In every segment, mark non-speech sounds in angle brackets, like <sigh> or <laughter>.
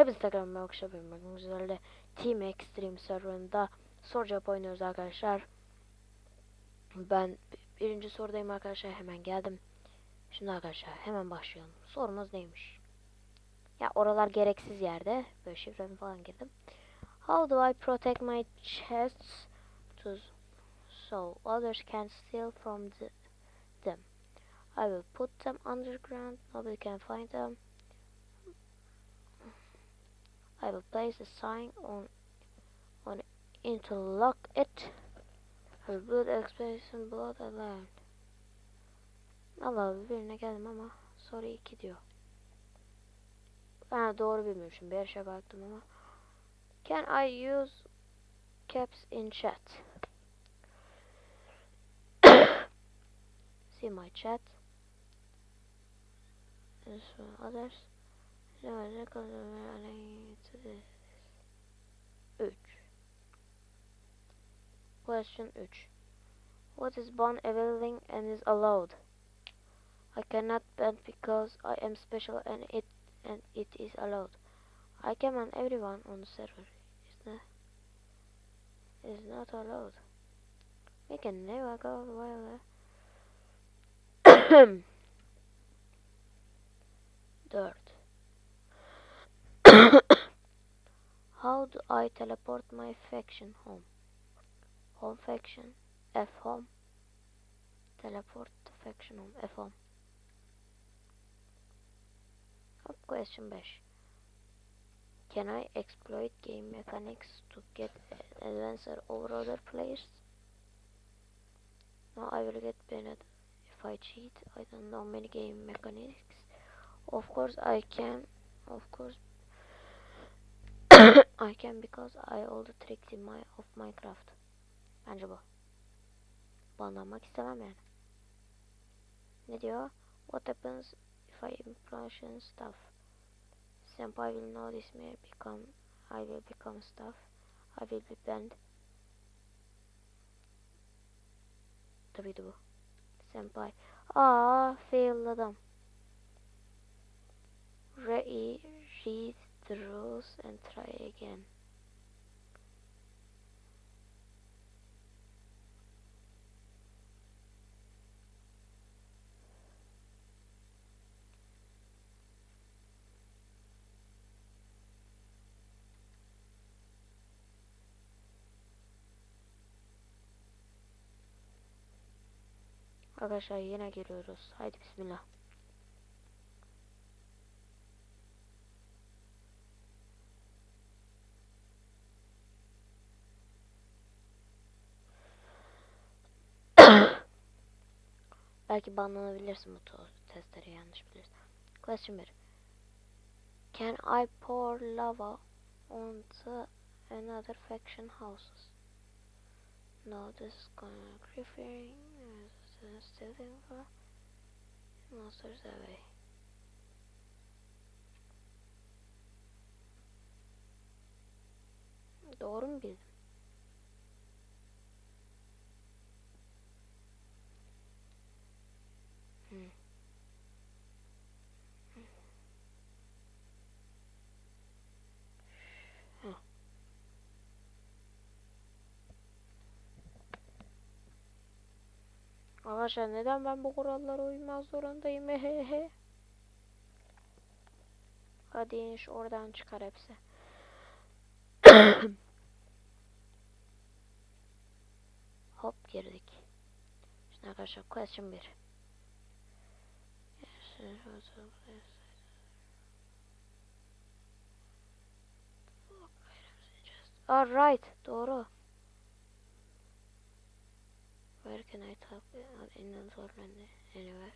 Hepinize tekrar merhaba arkadaşlar adım Güzel'de Team Extreme serverında soru cevap oynuyoruz arkadaşlar. Ben bi- birinci sorudayım arkadaşlar hemen geldim. Şimdi arkadaşlar hemen başlayalım. Sorumuz neymiş? Ya oralar gereksiz yerde. Böyle şifremi falan girdim. How do I protect my chests to so others can steal from the, them? I will put them underground. Nobody can find them. I will place a sign on on it to lock it. I will build expedition blood alone. Allah birine geldim ama soru 2 diyor. Ha doğru bilmiyormuşum. Bir yarışa baktım ama. Can I use caps in chat? <coughs> See my chat. This others. Think I'm to this. 3. Question 3. What is bond availing and is allowed? I cannot bend because I am special and it and it is allowed. I can ban everyone on the server. Is not is not allowed. We can never go while eh? 4. <coughs> <coughs> How do I teleport my faction home? Home faction F home. Teleport faction home F home. Question 5. Can I exploit game mechanics to get an advantage over other players? No, I will get banned if I cheat. I don't know many game mechanics. Of course I can. Of course I can because I all the tricks in my of Minecraft. Bence bu. Banlanmak istemem yani. Ne diyor? What happens if I implosion stuff? Senpai will notice me become I will become stuff. I will be banned. Tabii ki bu. Senpai. Aa failladım. Re read the rules and try again. Arkadaşlar yine geliyoruz. Haydi bismillah. Belki banlanabilirsin bu testleri yanlış bilirsin. Question 1. Can I pour lava onto another faction houses? No, this is gonna griffing. Still for monsters away. Doğru mu bildim? Hmm. Heh. Arkadaşlar neden ben bu kurallara uymaz zorundayım hehehe. Hadi iniş oradan çıkar hepsi. <coughs> Hop girdik. Şimdi arkadaşlar question 1. Alright, doğru. Where can I talk inventory and anywhere?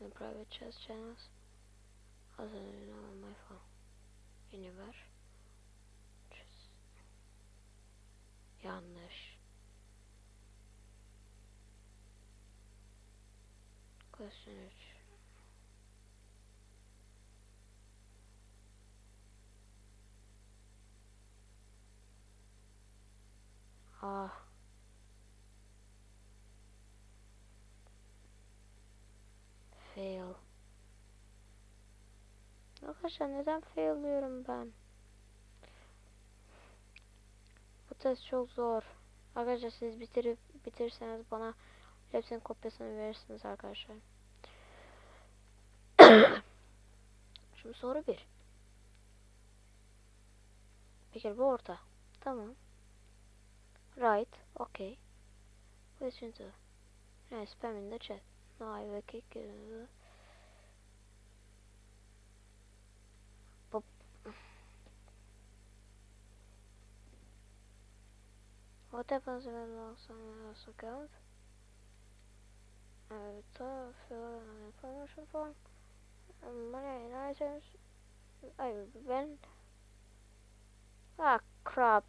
In private chat channels? Also on my phone. Anywhere? Just- Yanlış. Question 3. Fail. Arkadaşlar neden failliyorum ben? Bu test çok zor. Arkadaşlar siz bitirip bitirirseniz bana hepsinin kopyasını verirsiniz arkadaşlar. <coughs> Şimdi soru bir. Peki bu orta. Tamam. Right. Okay. Question two. Yeah, spam in the chat. Will kick you. Pop. What happens when lost someone account? I will talk, fill an information form. and Money and items. I be banned. Ah crap.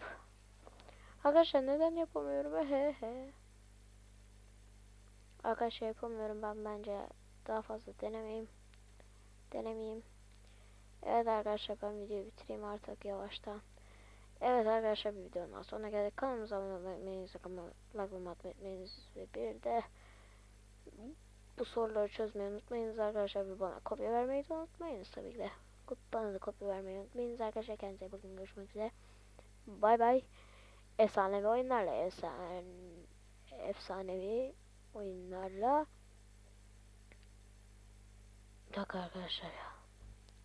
Arkadaşlar neden yapamıyorum? <laughs> He he. Arkadaşlar yapamıyorum ben bence daha fazla denemeyeyim. Denemeyeyim. Evet arkadaşlar ben videoyu bitireyim artık yavaştan. Evet arkadaşlar bir videonun sonuna geldik. Kanalımıza abone olmayı unutmayınız. Like ve atmayı unutmayınız. Ve bir de bu soruları çözmeyi unutmayınız arkadaşlar. Ve bana kopya vermeyi de unutmayınız tabii ki de. Bana da kopya vermeyi unutmayınız arkadaşlar. Kendinize bakın. Görüşmek üzere. Bay bay. Efsanevi oyunlarla efsane efsanevi oyunlarla dakika arkadaşlar ya.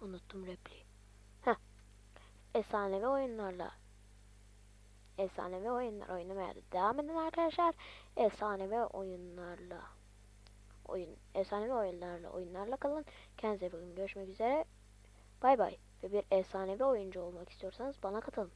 Unuttum repliği. Heh. Efsanevi oyunlarla efsanevi oyunlar oynamaya da devam edin arkadaşlar. Efsanevi oyunlarla oyun efsanevi oyunlarla oyunlarla kalın. Kendinize bakın. Görüşmek üzere. Bay bay. Ve bir efsanevi oyuncu olmak istiyorsanız bana katılın.